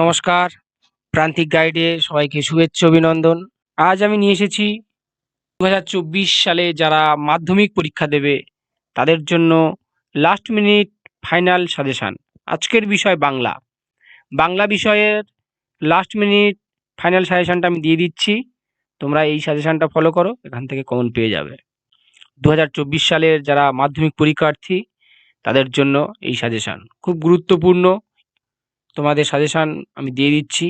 নমস্কার। প্রান্তিক গাইডে সবাইকে শুভেচ্ছা, অভিনন্দন। আজ আমি নিয়ে এসেছি দু হাজার চব্বিশ সালে যারা মাধ্যমিক পরীক্ষা দেবে, তাদের জন্য লাস্ট মিনিট ফাইনাল সাজেশান আজকের বিষয় বাংলা। বাংলা বিষয়ের লাস্ট মিনিট ফাইনাল সাজেশানটা আমি দিয়ে দিচ্ছি। তোমরা এই সাজেশানটা ফলো করো, এখান থেকে কমন পেয়ে যাবে। দু হাজার চব্বিশ সালের যারা মাধ্যমিক পরীক্ষার্থী, তাদের জন্য এই সাজেশান খুব গুরুত্বপূর্ণ। তোমাদের সাজেশান আমি দিয়ে দিচ্ছি।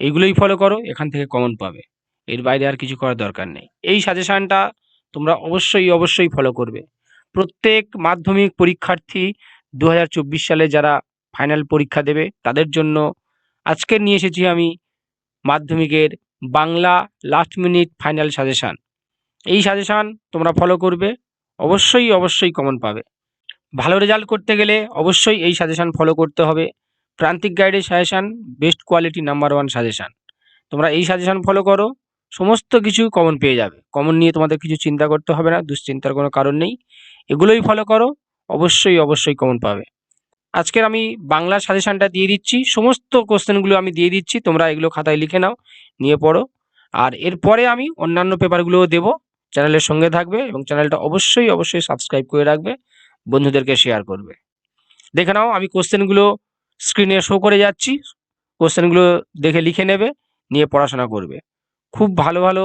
এইগুলোই ফলো করো, এখান থেকে কমন পাবে। এর বাইরে আর কিছু করার দরকার নেই। এই সাজেশানটা তোমরা অবশ্যই অবশ্যই ফলো করবে। প্রত্যেক মাধ্যমিক পরীক্ষার্থী দু হাজার চব্বিশ সালে যারা ফাইনাল পরীক্ষা দেবে, তাদের জন্য আজকে নিয়ে এসেছি আমি মাধ্যমিকের Bangla last minute final suggestion এই সাজেশান তোমরা ফলো করবে, অবশ্যই অবশ্যই কমন পাবে। ভালো রেজাল্ট করতে গেলে অবশ্যই এই সাজেশান ফলো করতে হবে। প্রান্তিক গাইডের suggestion best quality number one suggestion তোমরা এই সাজেশান ফলো করো, সমস্ত কিছু কমন পেয়ে যাবে। কমন নিয়ে তোমাদের কিছু চিন্তা করতে হবে না, দুশ্চিন্তার কোনো কারণ নেই। এগুলোই ফলো করো, অবশ্যই অবশ্যই কমন পাবে। আজকের আমি বাংলা সাজেশানটা দিয়ে দিচ্ছি, সমস্ত কোশ্চেনগুলো আমি দিয়ে দিচ্ছি, তোমরা এগুলো খাতায় লিখে নাও, নিয়ে পড়ো। আর এরপরে আমি অন্যান্য পেপারগুলোও দেবো, চ্যানেলের সঙ্গে থাকবে এবং চ্যানেলটা অবশ্যই অবশ্যই সাবস্ক্রাইব করে রাখবে, বন্ধুদেরকে শেয়ার করবে। দেখে নাও, আমি কোশ্চেনগুলো স্ক্রিনে শো করে যাচ্ছি। কোশ্চেনগুলো দেখে লিখে নেবে, নিয়ে পড়াশোনা করবে। খুব ভালো ভালো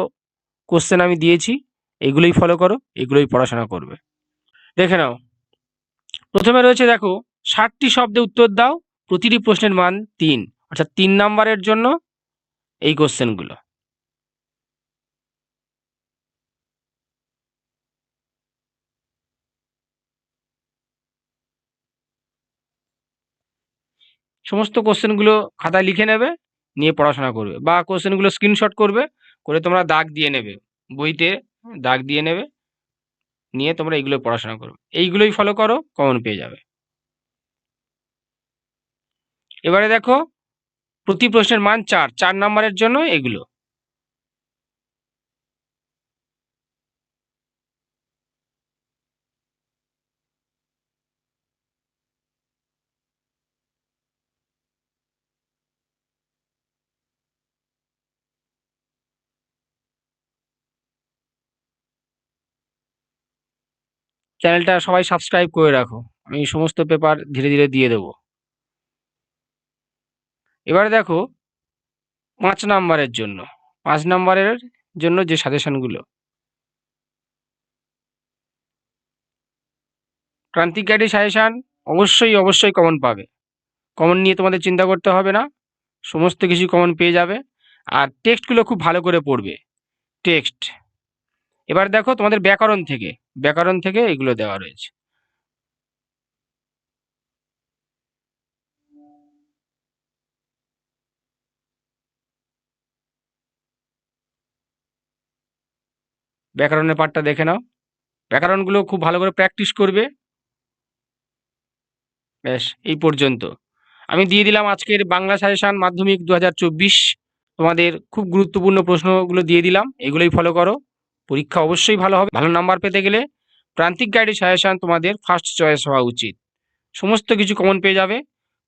কোশ্চেন আমি দিয়েছি, এগুলোই ফলো করো, এগুলোই পড়াশোনা করবে। দেখে নাও। প্রথমে রয়েছে দেখো, ষাটটি শব্দে উত্তর দাও, প্রতিটি প্রশ্নের মান তিন, অর্থাৎ তিন নাম্বারের জন্য এই কোশ্চেনগুলো সমস্ত কোশ্চেনগুলো খাতায় লিখে নেবে, নিয়ে পড়াশোনা করবে বা কোশ্চেনগুলো স্ক্রিনশট করবে, করে তোমরা দাগ দিয়ে নেবে। বইতে দাগ দিয়ে নেবে, নিয়ে তোমরা এইগুলো পড়াশোনা করবে। এইগুলোই ফলো করো কমন পেয়ে যাবে। এবারে দেখো, প্রতি প্রশ্নের মান চার চার নাম্বারের জন্য এগুলো। চ্যানেলটা সবাই সাবস্ক্রাইব করে রাখো। আমি সমস্ত পেপার ধীরে ধীরে দিয়ে দেবো। এবার দেখো, পাঁচ নাম্বারের জন্য। পাঁচ নাম্বারের জন্য যে সাজেশনগুলো ক্রান্তিক গাইডের সাজেশান অবশ্যই অবশ্যই কমন পাবে। কমন নিয়ে তোমাদের চিন্তা করতে হবে না। সমস্ত কিছু কমন পেয়ে যাবে। আর টেক্সটগুলো খুব ভালো করে পড়বে। টেক্সট এবার দেখো তোমাদের ব্যাকরণ থেকে। ব্যাকরণ থেকে এগুলো দেওয়া রয়েছে। ব্যাকরণের পার্টটা দেখে নাও। ব্যাকরণগুলো খুব ভালো করে প্র্যাকটিস করবে। ব্যাস, এই পর্যন্ত। আমি দিয়ে দিলাম আজকের বাংলা সাজেশান মাধ্যমিক দু হাজার চব্বিশ। তোমাদের খুব গুরুত্বপূর্ণ প্রশ্নগুলো দিয়ে দিলাম। এগুলোই ফলো করো। পরীক্ষা অবশ্যই ভালো হবে। ভালো নাম্বার পেতে গেলে প্রান্তিক গাইডের সাজেশান তোমাদের ফার্স্ট চয়েস হওয়া উচিত। সমস্ত কিছু কমন পেয়ে যাবে।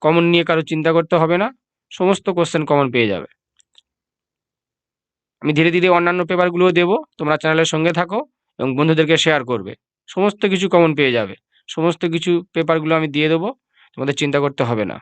কমন নিয়ে কারও চিন্তা করতে হবে না। সমস্ত কোশ্চেন কমন পেয়ে যাবে। আমি ধীরে ধীরে অন্যান্য পেপারগুলোও দেবো। তোমরা চ্যানেলের সঙ্গে থাকো এবং বন্ধুদেরকে শেয়ার করবে। সমস্ত কিছু কমন পেয়ে যাবে। সমস্ত কিছু পেপারগুলো আমি দিয়ে দেবো। তোমাদের চিন্তা করতে হবে না।